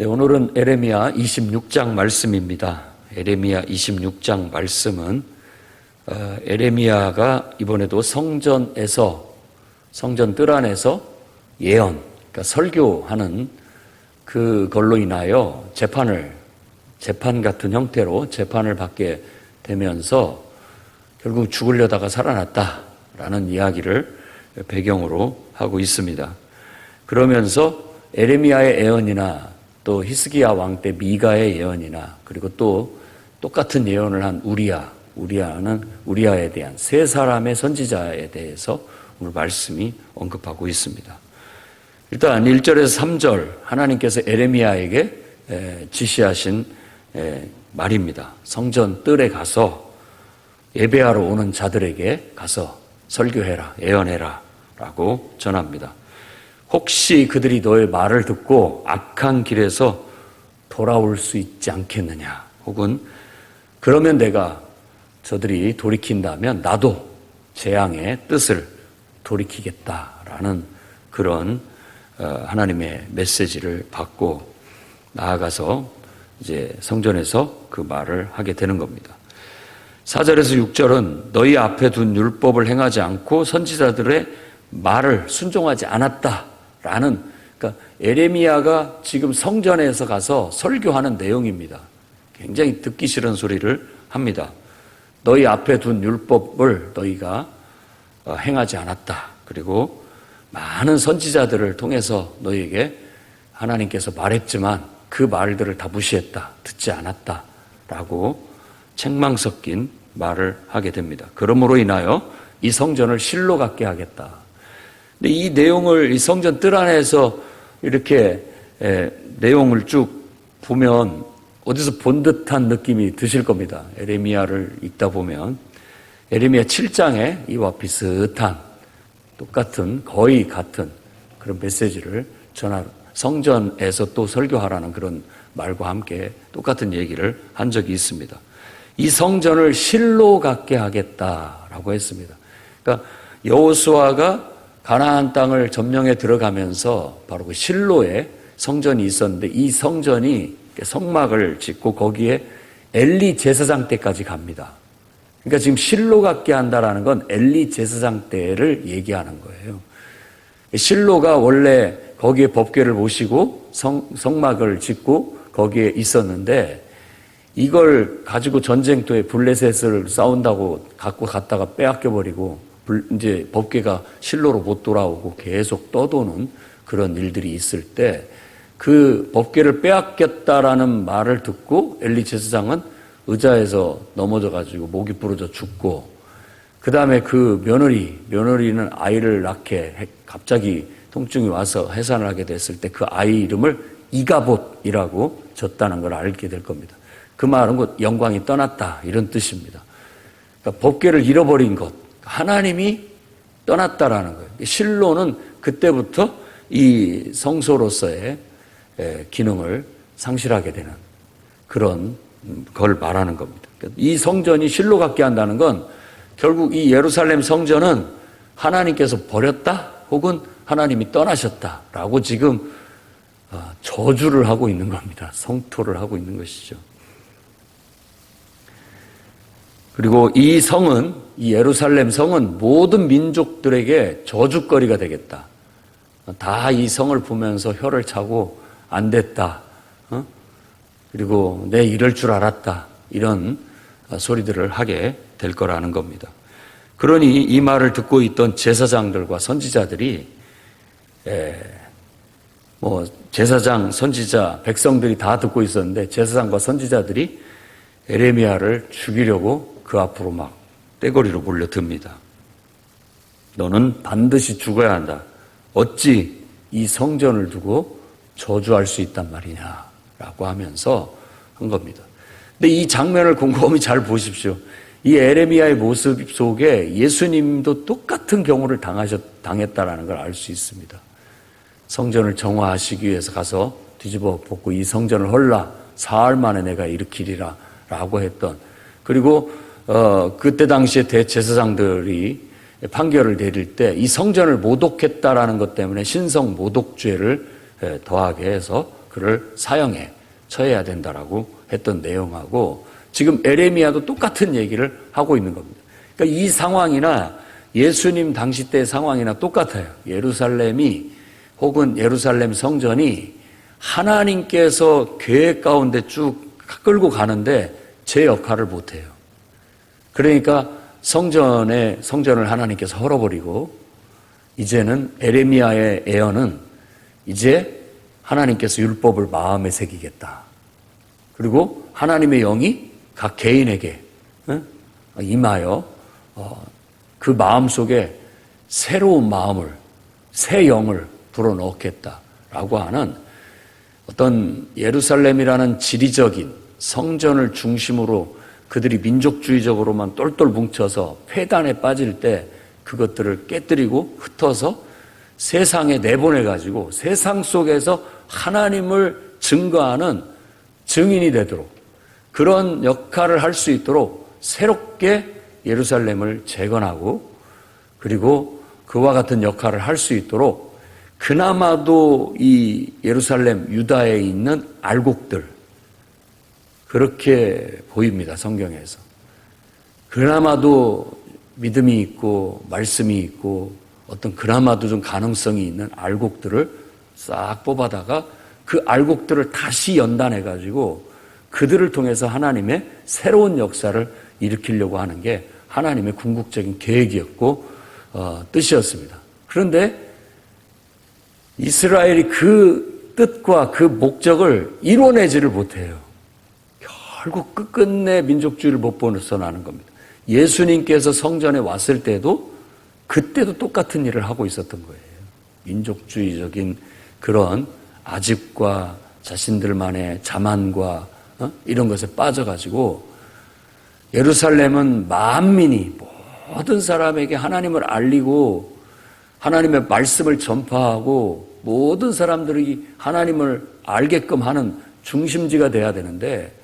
네, 오늘은 에레미야 26장 말씀입니다. 에레미야 26장 말씀은 어, 에레미야가 이번에도 성전에서 성전 뜰 안에서 예언, 그러니까 설교하는 그걸로 인하여 재판을 재판 같은 형태로 재판을 받게 되면서 결국 죽으려다가 살아났다라는 이야기를 배경으로 하고 있습니다. 그러면서 에레미야의 예언이나 또 히스기야 왕 때 미가의 예언이나 그리고 또 똑같은 예언을 한 우리야, 우리야는 우리야에 대한 세 사람의 선지자에 대해서 오늘 말씀이 언급하고 있습니다. 일단 1절에서 3절 하나님께서 에레미야에게 지시하신 말입니다. 성전 뜰에 가서 예배하러 오는 자들에게 가서 설교해라, 예언해라 라고 전합니다. 혹시 그들이 너의 말을 듣고 악한 길에서 돌아올 수 있지 않겠느냐 혹은 그러면 내가 저들이 돌이킨다면 나도 재앙의 뜻을 돌이키겠다라는 그런 어, 하나님의 메시지를 받고 나아가서 이제 성전에서 그 말을 하게 되는 겁니다. 4절에서 6절은 너희 앞에 둔 율법을 행하지 않고 선지자들의 말을 순종하지 않았다 라는 그러니까 에레미야가 지금 성전에서 가서 설교하는 내용입니다. 굉장히 듣기 싫은 소리를 합니다. 너희 앞에 둔 율법을 너희가 어, 행하지 않았다. 그리고 많은 선지자들을 통해서 너희에게 하나님께서 말했지만 그 말들을 다 무시했다. 듣지 않았다. 라고 책망 섞인 말을 하게 됩니다. 그러므로 인하여 이 성전을 실로 갖게 하겠다. 근데 이 내용을 이 성전 뜰 안에서 이렇게 에, 내용을 쭉 보면 어디서 본 듯한 느낌이 드실 겁니다. 에레미야를 읽다 보면 에레미야 7장에 이와 비슷한 똑같은 거의 같은 그런 메시지를 전하 성전에서 또 설교하라는 그런 말과 함께 똑같은 얘기를 한 적이 있습니다. 이 성전을 실로 갖게 하겠다라고 했습니다. 그러니까 여호수아가 가나안 땅을 점령해 들어가면서 바로 그 실로에 성전이 있었는데 이 성전이 성막을 짓고 거기에 엘리 제사장 때까지 갑니다. 그러니까 지금 실로 갖게 한다라는 건 엘리 제사장 때를 얘기하는 거예요. 실로가 원래 거기에 법궤를 모시고 성, 성막을 짓고 거기에 있었는데 이걸 가지고 전쟁터에 블레셋을 싸운다고 갖고 갔다가 빼앗겨 버리고 이제 법궤가 실로로 못 돌아오고 계속 떠도는 그런 일들이 있을 때 그 법궤를 빼앗겼다라는 말을 듣고 엘리 제사장은 의자에서 넘어져 가지고 목이 부러져 죽고 그 다음에 그 며느리 며느리는 아이를 낳게 갑자기 통증이 와서 해산을 하게 됐을 때 그 아이 이름을 이가봇이라고 졌다는 걸 알게 될 겁니다. 그 말은 곧 영광이 떠났다 이런 뜻입니다. 그러니까 법궤를 잃어버린 것 하나님이 떠났다라는 거예요. 실로는 그때부터 이 성소로서의 기능을 상실하게 되는 그런 걸 말하는 겁니다. 이 성전이 실로 갖게 한다는 건 결국 이 예루살렘 성전은 하나님께서 버렸다 혹은 하나님이 떠나셨다라고 지금 어, 저주를 하고 있는 겁니다. 성토를 하고 있는 것이죠. 그리고 이 성은 이 예루살렘 성은 모든 민족들에게 저주거리가 되겠다. 다 이 성을 보면서 혀를 차고 안 됐다. 어? 그리고 내 이럴 줄 알았다. 이런 소리들을 하게 될 거라는 겁니다. 그러니 이 말을 듣고 있던 제사장들과 선지자들이 에, 뭐 제사장, 선지자, 백성들이 다 듣고 있었는데 제사장과 선지자들이 에레미야를 죽이려고 그 앞으로 막 떼거리로 몰려듭니다. 너는 반드시 죽어야 한다. 어찌 이 성전을 두고 저주할 수 있단 말이냐 라고 하면서 한 겁니다. 근데 이 장면을 곰곰이 잘 보십시오. 이 에레미야의 모습 속에 예수님도 똑같은 경우를 당하셨, 당했다라는 걸 알 수 있습니다. 성전을 정화하시기 위해서 가서 뒤집어 벗고 이 성전을 헐라 사흘 만에 내가 일으키리라 라고 했던 그리고 어, 그때 당시에 대제사장들이 판결을 내릴 때 이 성전을 모독했다라는 것 때문에 신성 모독죄를 더하게 해서 그를 사형에 처해야 된다라고 했던 내용하고 지금 에레미야도 똑같은 얘기를 하고 있는 겁니다. 그러니까 이 상황이나 예수님 당시 때 상황이나 똑같아요. 예루살렘이 혹은 예루살렘 성전이 하나님께서 계획 가운데 쭉 끌고 가는데 제 역할을 못해요. 그러니까 성전에 성전을 하나님께서 헐어버리고 이제는 에레미야의 애언은 이제 하나님께서 율법을 마음에 새기겠다. 그리고 하나님의 영이 각 개인에게 어? 임하여 어, 그 마음 속에 새로운 마음을 새 영을 불어넣겠다라고 하는 어떤 예루살렘이라는 지리적인 성전을 중심으로 그들이 민족주의적으로만 똘똘 뭉쳐서 폐단에 빠질 때 그것들을 깨뜨리고 흩어서 세상에 내보내 가지고 세상 속에서 하나님을 증거하는 증인이 되도록 그런 역할을 할 수 있도록 새롭게 예루살렘을 재건하고 그리고 그와 같은 역할을 할 수 있도록 그나마도 이 예루살렘 유다에 있는 알곡들 그렇게 보입니다 성경에서 그나마도 믿음이 있고 말씀이 있고 어떤 그나마도 좀 가능성이 있는 알곡들을 싹 뽑아다가 그 알곡들을 다시 연단해 가지고 그들을 통해서 하나님의 새로운 역사를 일으키려고 하는 게 하나님의 궁극적인 계획이었고 어, 뜻이었습니다. 그런데 이스라엘이 그 뜻과 그 목적을 이뤄내지를 못해요. 결국 끝끝내 민족주의를 못 벗어나는 겁니다. 예수님께서 성전에 왔을 때도 그때도 똑같은 일을 하고 있었던 거예요. 민족주의적인 그런 아집과 자신들만의 자만과 어? 이런 것에 빠져가지고 예루살렘은 만민이 모든 사람에게 하나님을 알리고 하나님의 말씀을 전파하고 모든 사람들이 하나님을 알게끔 하는 중심지가 돼야 되는데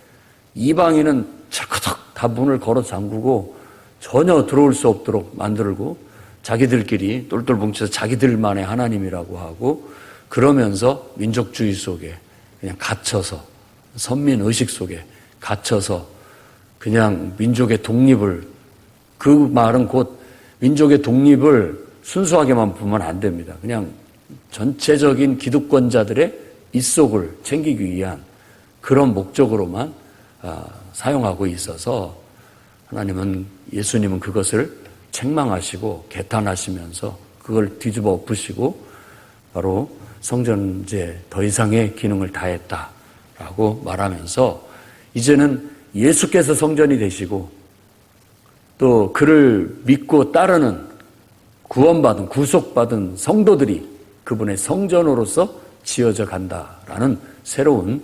이방인은 철커덕 다 문을 걸어 잠그고 전혀 들어올 수 없도록 만들고 자기들끼리 똘똘 뭉쳐서 자기들만의 하나님이라고 하고 그러면서 민족주의 속에 그냥 갇혀서 선민 의식 속에 갇혀서 그냥 민족의 독립을 그 말은 곧 민족의 독립을 순수하게만 보면 안 됩니다. 그냥 전체적인 기득권자들의 입속을 챙기기 위한 그런 목적으로만 아, 사용하고 있어서 하나님은 예수님은 그것을 책망하시고 개탄하시면서 그걸 뒤집어 엎으시고 바로 성전제 더 이상의 기능을 다했다라고 말하면서 이제는 예수께서 성전이 되시고 또 그를 믿고 따르는 구원받은 구속받은 성도들이 그분의 성전으로서 지어져 간다라는 새로운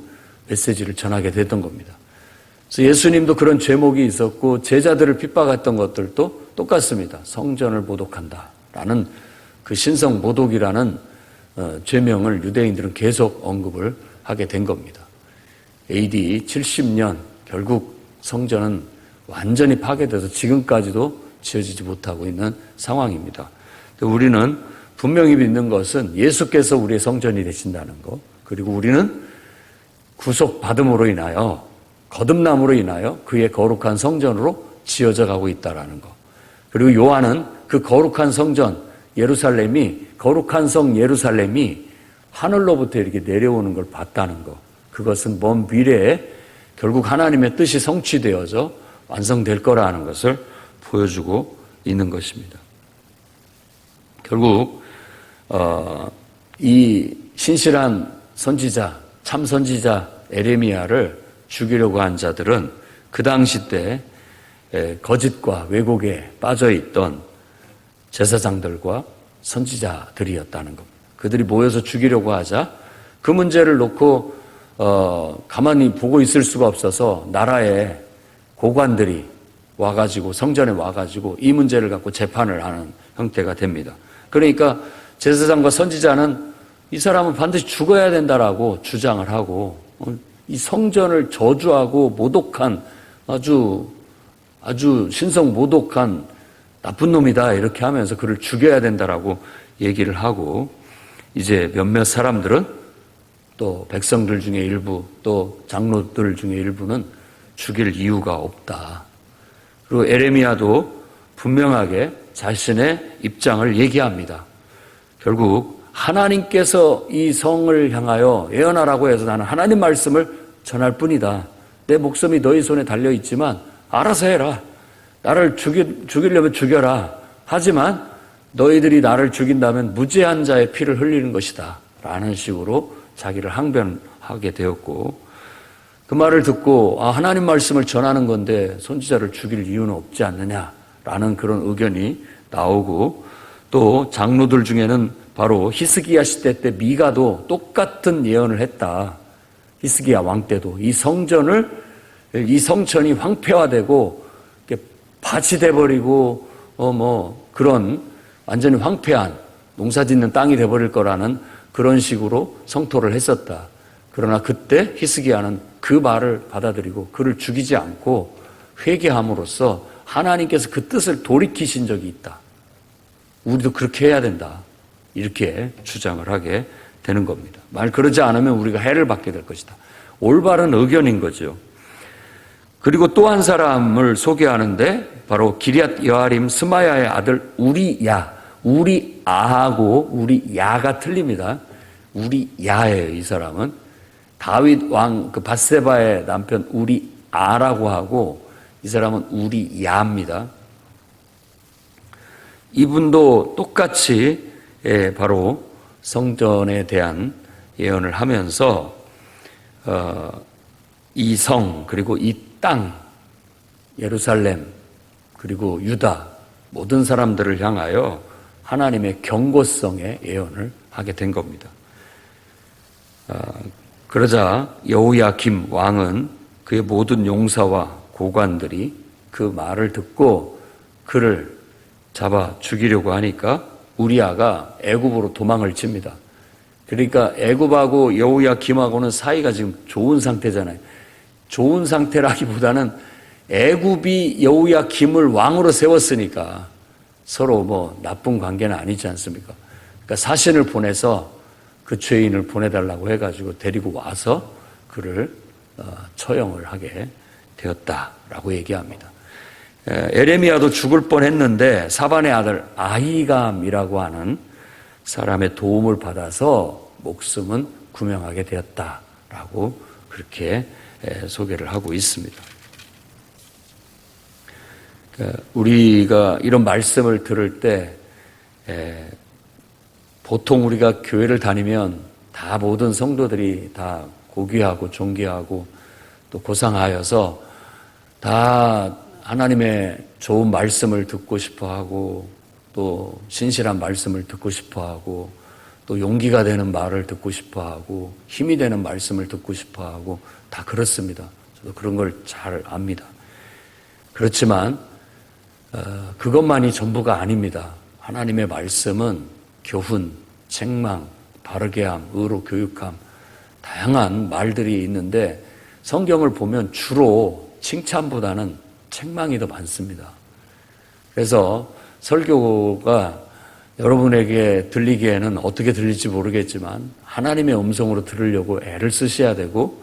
메시지를 전하게 됐던 겁니다. 그래서 예수님도 그런 죄목이 있었고 제자들을 핍박했던 것들도 똑같습니다. 성전을 모독한다라는 그 신성 모독이라는 어, 죄명을 유대인들은 계속 언급을 하게 된 겁니다. AD 70년 결국 성전은 완전히 파괴돼서 지금까지도 지어지지 못하고 있는 상황입니다. 우리는 분명히 믿는 것은 예수께서 우리의 성전이 되신다는 것, 그리고 우리는 구속받음으로 인하여 거듭남으로 인하여 그의 거룩한 성전으로 지어져 가고 있다라는 것. 그리고 요한은 그 거룩한 성전 예루살렘이 거룩한 성 예루살렘이 하늘로부터 이렇게 내려오는 걸 봤다는 것. 그것은 먼 미래에 결국 하나님의 뜻이 성취되어져 완성될 거라는 것을 보여주고 있는 것입니다. 결국 어, 이 신실한 선지자, 참 선지자 에레미야를 죽이려고 한 자들은 그 당시 때 거짓과 왜곡에 빠져 있던 제사장들과 선지자들이었다는 겁니다. 그들이 모여서 죽이려고 하자 그 문제를 놓고 어, 가만히 보고 있을 수가 없어서 나라의 고관들이 와가지고 성전에 와가지고 이 문제를 갖고 재판을 하는 형태가 됩니다. 그러니까 제사장과 선지자는 이 사람은 반드시 죽어야 된다라고 주장을 하고 어, 이 성전을 저주하고 모독한 아주 아주 신성 모독한 나쁜 놈이다 이렇게 하면서 그를 죽여야 된다라고 얘기를 하고 이제 몇몇 사람들은 또 백성들 중에 일부 또 장로들 중에 일부는 죽일 이유가 없다. 그리고 에레미야도 분명하게 자신의 입장을 얘기합니다. 결국 하나님께서 이 성을 향하여 예언하라고 해서 나는 하나님 말씀을 전할 뿐이다. 내 목숨이 너희 손에 달려 있지만 알아서 해라. 나를 죽이, 죽이려면 죽여라. 하지만 너희들이 나를 죽인다면 무죄한 자의 피를 흘리는 것이다. 라는 식으로 자기를 항변하게 되었고 그 말을 듣고 아, 하나님 말씀을 전하는 건데 선지자를 죽일 이유는 없지 않느냐라는 그런 의견이 나오고 또 장로들 중에는 바로 히스기야 시대 때 미가도 똑같은 예언을 했다. 히스기야 왕 때도 이 성전을 이 성전이 황폐화되고 밭이 돼버리고 어 뭐 그런 완전히 황폐한 농사짓는 땅이 돼 버릴 거라는 그런 식으로 성토를 했었다. 그러나 그때 히스기야는 그 말을 받아들이고 그를 죽이지 않고 회개함으로써 하나님께서 그 뜻을 돌이키신 적이 있다. 우리도 그렇게 해야 된다. 이렇게 주장을 하게 되는 겁니다. 말 그러지 않으면 우리가 해를 받게 될 것이다. 올바른 의견인 거죠. 그리고 또 한 사람을 소개하는데 바로 기리앗 여아림 스마야의 아들 우리야. 우리 아하고 우리 야가 틀립니다. 우리 야예요, 이 사람은. 다윗 왕 그 바세바의 남편 우리 아라고 하고 이 사람은 우리 야입니다. 이분도 똑같이 예, 바로 성전에 대한 예언을 하면서 어, 이 성 그리고 이 땅 예루살렘 그리고 유다 모든 사람들을 향하여 하나님의 경고성의 예언을 하게 된 겁니다. 어, 그러자 여우야김 왕은 그의 모든 용사와 고관들이 그 말을 듣고 그를 잡아 죽이려고 하니까 우리아가 애굽으로 도망을 칩니다. 그러니까 애굽하고 여우야 김하고는 사이가 지금 좋은 상태잖아요. 좋은 상태라기보다는 애굽이 여우야 김을 왕으로 세웠으니까 서로 뭐 나쁜 관계는 아니지 않습니까? 그러니까 사신을 보내서 그 죄인을 보내달라고 해가지고 데리고 와서 그를 어, 처형을 하게 되었다라고 얘기합니다. 에레미야도 죽을 뻔했는데 사반의 아들 아이감이라고 하는 사람의 도움을 받아서 목숨은 구명하게 되었다라고 그렇게 소개를 하고 있습니다. 우리가 이런 말씀을 들을 때 보통 우리가 교회를 다니면 다 모든 성도들이 다 고귀하고 존귀하고 또 고상하여서 다 하나님의 좋은 말씀을 듣고 싶어 하고 또 신실한 말씀을 듣고 싶어 하고 또 용기가 되는 말을 듣고 싶어 하고 힘이 되는 말씀을 듣고 싶어 하고 다 그렇습니다. 저도 그런 걸 잘 압니다. 그렇지만 어, 그것만이 전부가 아닙니다. 하나님의 말씀은 교훈, 책망, 바르게 함, 의로 교육함 다양한 말들이 있는데 성경을 보면 주로 칭찬보다는 책망이 더 많습니다. 그래서 설교가 여러분에게 들리기에는 어떻게 들릴지 모르겠지만 하나님의 음성으로 들으려고 애를 쓰셔야 되고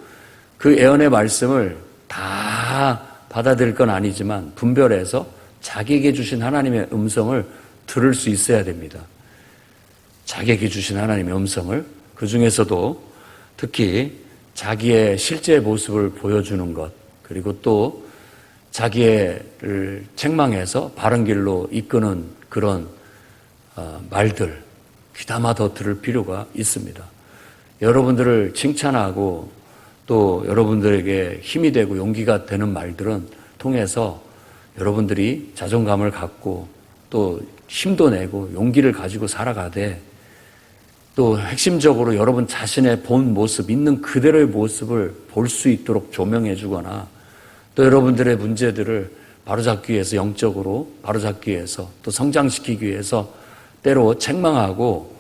그 애언의 말씀을 다 받아들일 건 아니지만 분별해서 자기에게 주신 하나님의 음성을 들을 수 있어야 됩니다. 자기에게 주신 하나님의 음성을 그 중에서도 특히 자기의 실제 모습을 보여주는 것 그리고 또 자기를 책망해서 바른 길로 이끄는 그런 어, 말들 귀담아 더 들을 필요가 있습니다. 여러분들을 칭찬하고 또 여러분들에게 힘이 되고 용기가 되는 말들은 통해서 여러분들이 자존감을 갖고 또 힘도 내고 용기를 가지고 살아가되 또 핵심적으로 여러분 자신의 본 모습, 있는 그대로의 모습을 볼 수 있도록 조명해 주거나 또 여러분들의 문제들을 바로잡기 위해서 영적으로 바로잡기 위해서 또 성장시키기 위해서 때로 책망하고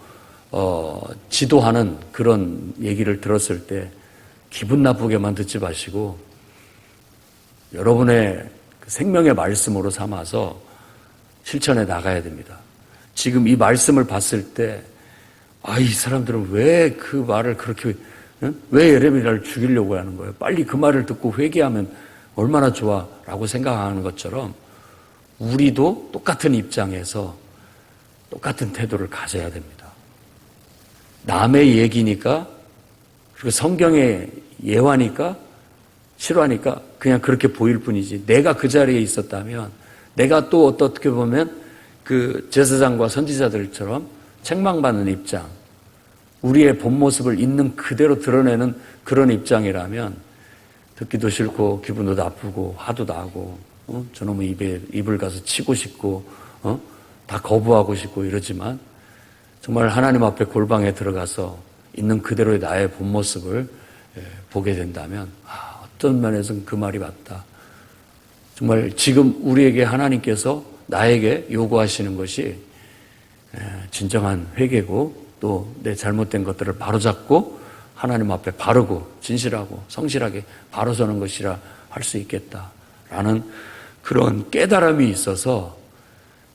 어, 지도하는 그런 얘기를 들었을 때 기분 나쁘게만 듣지 마시고 여러분의 그 생명의 말씀으로 삼아서 실천해 나가야 됩니다. 지금 이 말씀을 봤을 때, 아, 이 사람들은 왜 그 말을 그렇게 응? 왜 예레미야를 죽이려고 하는 거예요? 빨리 그 말을 듣고 회개하면 얼마나 좋아 라고 생각하는 것처럼 우리도 똑같은 입장에서 똑같은 태도를 가져야 됩니다. 남의 얘기니까 그리고 성경의 예화니까 실화니까 그냥 그렇게 보일 뿐이지 내가 그 자리에 있었다면 내가 또 어떻게 보면 그 제사장과 선지자들처럼 책망받는 입장 우리의 본 모습을 있는 그대로 드러내는 그런 입장이라면 듣기도 싫고 기분도 나쁘고 화도 나고 어? 저놈의 입에 입을 가서 치고 싶고 어? 다 거부하고 싶고 이러지만 정말 하나님 앞에 골방에 들어가서 있는 그대로의 나의 본 모습을 예, 보게 된다면 아, 어떤 면에서는 그 말이 맞다. 정말 지금 우리에게 하나님께서 나에게 요구하시는 것이 예, 진정한 회개고 또 내 잘못된 것들을 바로잡고 하나님 앞에 바르고 진실하고 성실하게 바로 서는 것이라 할 수 있겠다라는 그런 깨달음이 있어서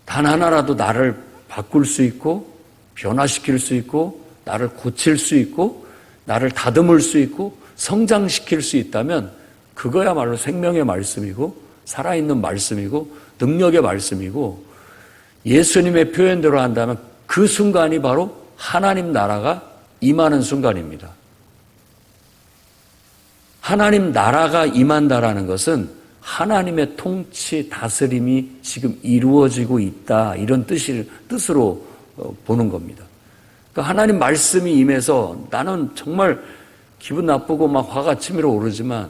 단 하나라도 나를 바꿀 수 있고 변화시킬 수 있고 나를 고칠 수 있고 나를 다듬을 수 있고 성장시킬 수 있다면 그거야말로 생명의 말씀이고 살아있는 말씀이고 능력의 말씀이고 예수님의 표현대로 한다면 그 순간이 바로 하나님 나라가 임하는 순간입니다. 하나님 나라가 임한다라는 것은 하나님의 통치 다스림이 지금 이루어지고 있다. 이런 뜻을 뜻으로 어, 보는 겁니다. 그러니까 하나님 말씀이 임해서 나는 정말 기분 나쁘고 막 화가 치밀어 오르지만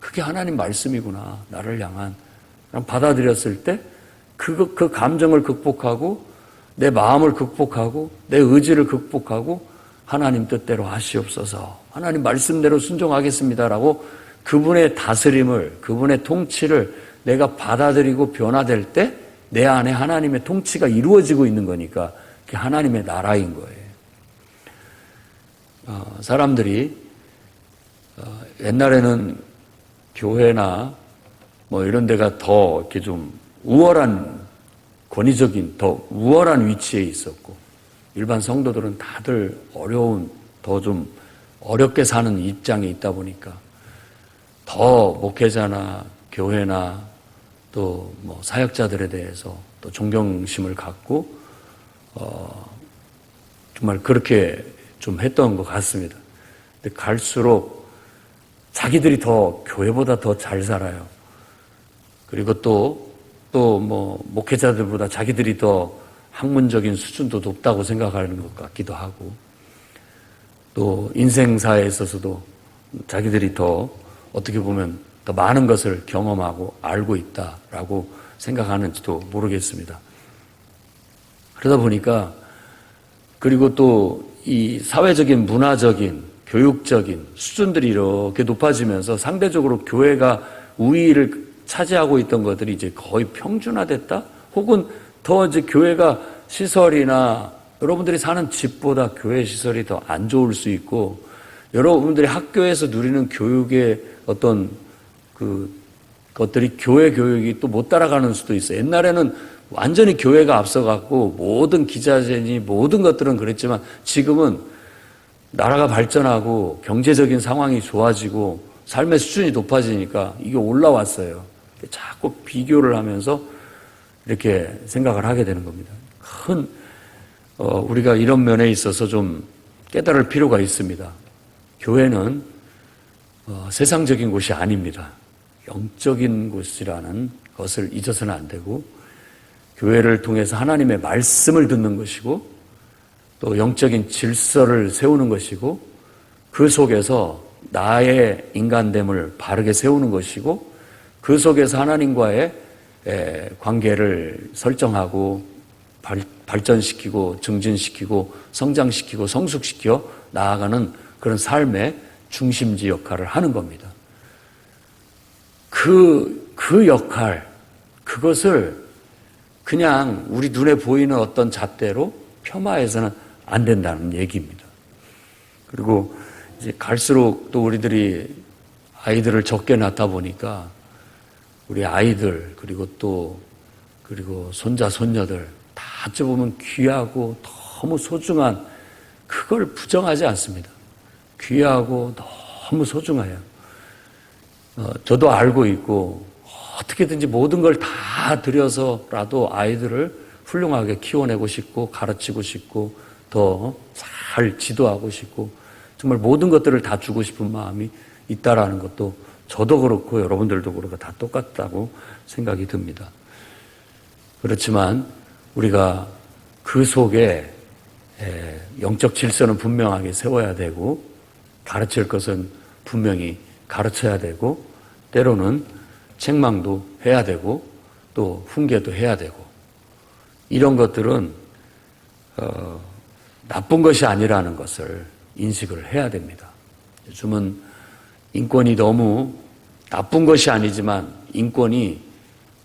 그게 하나님 말씀이구나. 나를 향한. 받아들였을 때 그, 그 감정을 극복하고 내 마음을 극복하고 내 의지를 극복하고 하나님 뜻대로 하시옵소서 하나님 말씀대로 순종하겠습니다라고 그분의 다스림을 그분의 통치를 내가 받아들이고 변화될 때 내 안에 하나님의 통치가 이루어지고 있는 거니까 그게 하나님의 나라인 거예요. 어, 사람들이 어, 옛날에는 교회나 뭐 이런 데가 더 이렇게 좀 우월한 권위적인 더 우월한 위치에 있었고 일반 성도들은 다들 어려운 더 좀 어렵게 사는 입장에 있다 보니까 더 목회자나 교회나 또 뭐 사역자들에 대해서 또 존경심을 갖고 어 정말 그렇게 좀 했던 것 같습니다. 근데 갈수록 자기들이 더 교회보다 더 잘 살아요. 그리고 또 또 뭐 목회자들보다 자기들이 더 학문적인 수준도 높다고 생각하는 것 같기도 하고 또 인생사에 있어서도 자기들이 더 어떻게 보면 더 많은 것을 경험하고 알고 있다라고 생각하는지도 모르겠습니다. 그러다 보니까 그리고 또 이 사회적인 문화적인 교육적인 수준들이 이렇게 높아지면서 상대적으로 교회가 우위를 차지하고 있던 것들이 이제 거의 평준화됐다? 혹은 더 이제 교회가 시설이나 여러분들이 사는 집보다 교회 시설이 더 안 좋을 수 있고 여러분들이 학교에서 누리는 교육의 어떤 그 것들이 교회 교육이 또 못 따라가는 수도 있어요. 옛날에는 완전히 교회가 앞서갔고 모든 기자재니 모든 것들은 그랬지만 지금은 나라가 발전하고 경제적인 상황이 좋아지고 삶의 수준이 높아지니까 이게 올라왔어요. 자꾸 비교를 하면서 이렇게 생각을 하게 되는 겁니다. 큰 어, 우리가 이런 면에 있어서 좀 깨달을 필요가 있습니다. 교회는 어, 세상적인 곳이 아닙니다. 영적인 곳이라는 것을 잊어서는 안 되고 교회를 통해서 하나님의 말씀을 듣는 것이고 또 영적인 질서를 세우는 것이고 그 속에서 나의 인간됨을 바르게 세우는 것이고 그 속에서 하나님과의 관계를 설정하고 발 전시키고 증진시키고 성장시키고 성숙시켜 나아가는 그런 삶의 중심지 역할을 하는 겁니다. 그, 그 역할, 그것을 그냥 우리 눈에 보이는 어떤 잣대로 폄하해서는 안 된다는 얘기입니다. 그리고 이제 갈수록 또 우리들이 아이들을 적게 낳다 보니까 우리 아이들 그리고 또 그리고 손자 손녀들 다 어찌보면 귀하고 너무 소중한 그걸 부정하지 않습니다. 귀하고 너무 소중해요. 어, 저도 알고 있고 어떻게든지 모든 걸 다 들여서라도 아이들을 훌륭하게 키워내고 싶고 가르치고 싶고 더 잘 지도하고 싶고 정말 모든 것들을 다 주고 싶은 마음이 있다라는 것도 저도 그렇고 여러분들도 그렇고 다 똑같다고 생각이 듭니다. 그렇지만 우리가 그 속에 에, 영적 질서는 분명하게 세워야 되고 가르칠 것은 분명히 가르쳐야 되고 때로는 책망도 해야 되고 또 훈계도 해야 되고 이런 것들은 어, 나쁜 것이 아니라는 것을 인식을 해야 됩니다. 요즘은 인권이 너무 나쁜 것이 아니지만 인권이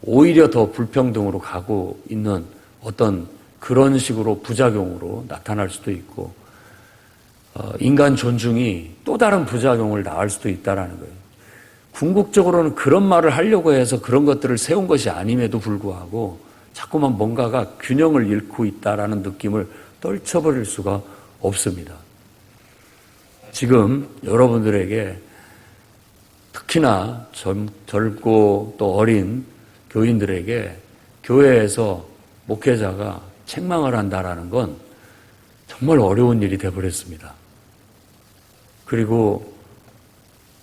오히려 더 불평등으로 가고 있는 어떤 그런 식으로 부작용으로 나타날 수도 있고 어, 인간 존중이 또 다른 부작용을 낳을 수도 있다라는 거예요. 궁극적으로는 그런 말을 하려고 해서 그런 것들을 세운 것이 아님에도 불구하고 자꾸만 뭔가가 균형을 잃고 있다라는 느낌을 떨쳐버릴 수가 없습니다. 지금 여러분들에게 특히나 젊, 젊고 또 어린 교인들에게 교회에서 목회자가 책망을 한다라는 건 정말 어려운 일이 되어버렸습니다. 그리고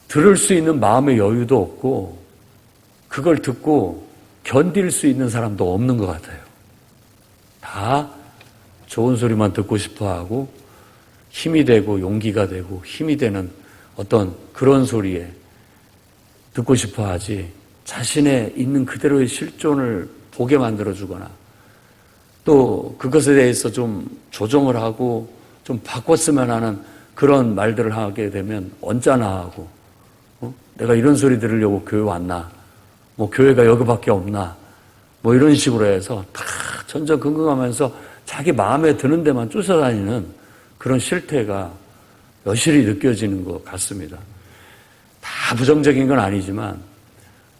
들을 수 있는 마음의 여유도 없고 그걸 듣고 견딜 수 있는 사람도 없는 것 같아요. 다 좋은 소리만 듣고 싶어 하고 힘이 되고 용기가 되고 힘이 되는 어떤 그런 소리에 듣고 싶어 하지 자신의 있는 그대로의 실존을 보게 만들어주거나 또 그것에 대해서 좀 조정을 하고 좀 바꿨으면 하는 그런 말들을 하게 되면 언짢아 하고 어? 내가 이런 소리 들으려고 교회 왔나 뭐 교회가 여기밖에 없나 뭐 이런 식으로 해서 다 전전긍긍하면서 자기 마음에 드는 데만 쫓아다니는 그런 실태가 여실히 느껴지는 것 같습니다. 다 부정적인 건 아니지만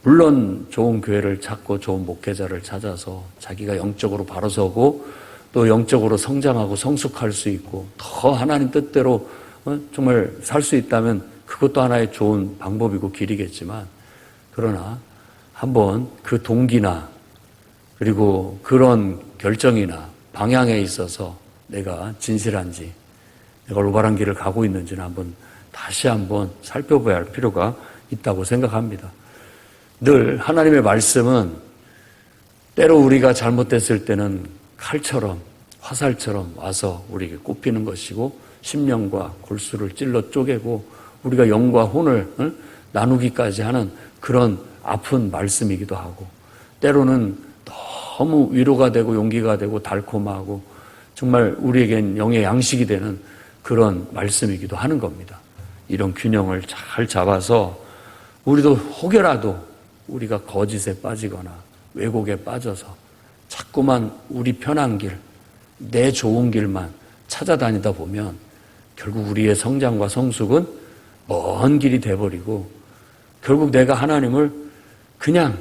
물론 좋은 교회를 찾고 좋은 목회자를 찾아서 자기가 영적으로 바로 서고 또 영적으로 성장하고 성숙할 수 있고 더 하나님 뜻대로 어, 정말 살 수 있다면 그것도 하나의 좋은 방법이고 길이겠지만 그러나 한번 그 동기나 그리고 그런 결정이나 방향에 있어서 내가 진실한지 내가 올바른 길을 가고 있는지는 한번 다시 한번 살펴봐야 할 필요가 있다고 생각합니다. 늘 하나님의 말씀은 때로 우리가 잘못됐을 때는 칼처럼 화살처럼 와서 우리에게 꼽히는 것이고 심령과 골수를 찔러 쪼개고 우리가 영과 혼을 나누기까지 하는 그런 아픈 말씀이기도 하고 때로는 너무 위로가 되고 용기가 되고 달콤하고 정말 우리에겐 영의 양식이 되는 그런 말씀이기도 하는 겁니다. 이런 균형을 잘 잡아서 우리도 혹여라도 우리가 거짓에 빠지거나 왜곡에 빠져서 자꾸만 우리 편한 길, 내 좋은 길만 찾아다니다 보면 결국 우리의 성장과 성숙은 먼 길이 돼버리고 결국 내가 하나님을 그냥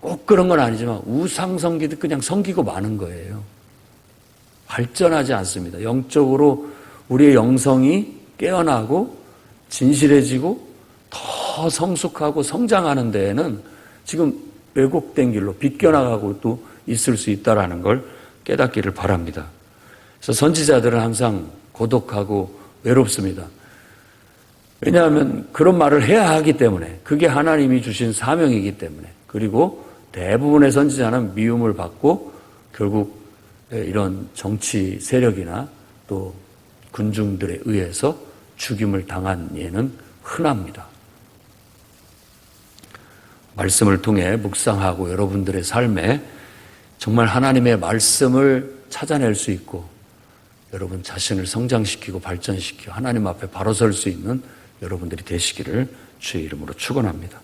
꼭 그런 건 아니지만 우상 성기도 그냥 섬기고 마는 거예요. 발전하지 않습니다. 영적으로 우리의 영성이 깨어나고 진실해지고 더 성숙하고 성장하는 데에는 지금 왜곡된 길로 비껴나가고 또 있을 수 있다라는 걸 깨닫기를 바랍니다. 그래서 선지자들은 항상 고독하고 외롭습니다. 왜냐하면 그런 말을 해야 하기 때문에 그게 하나님이 주신 사명이기 때문에 그리고 대부분의 선지자는 미움을 받고 결국 이런 정치 세력이나 또 군중들에 의해서 죽임을 당한 예는 흔합니다. 말씀을 통해 묵상하고 여러분들의 삶에 정말 하나님의 말씀을 찾아낼 수 있고 여러분 자신을 성장시키고 발전시키고 하나님 앞에 바로 설 수 있는 여러분들이 되시기를 주의 이름으로 축원합니다.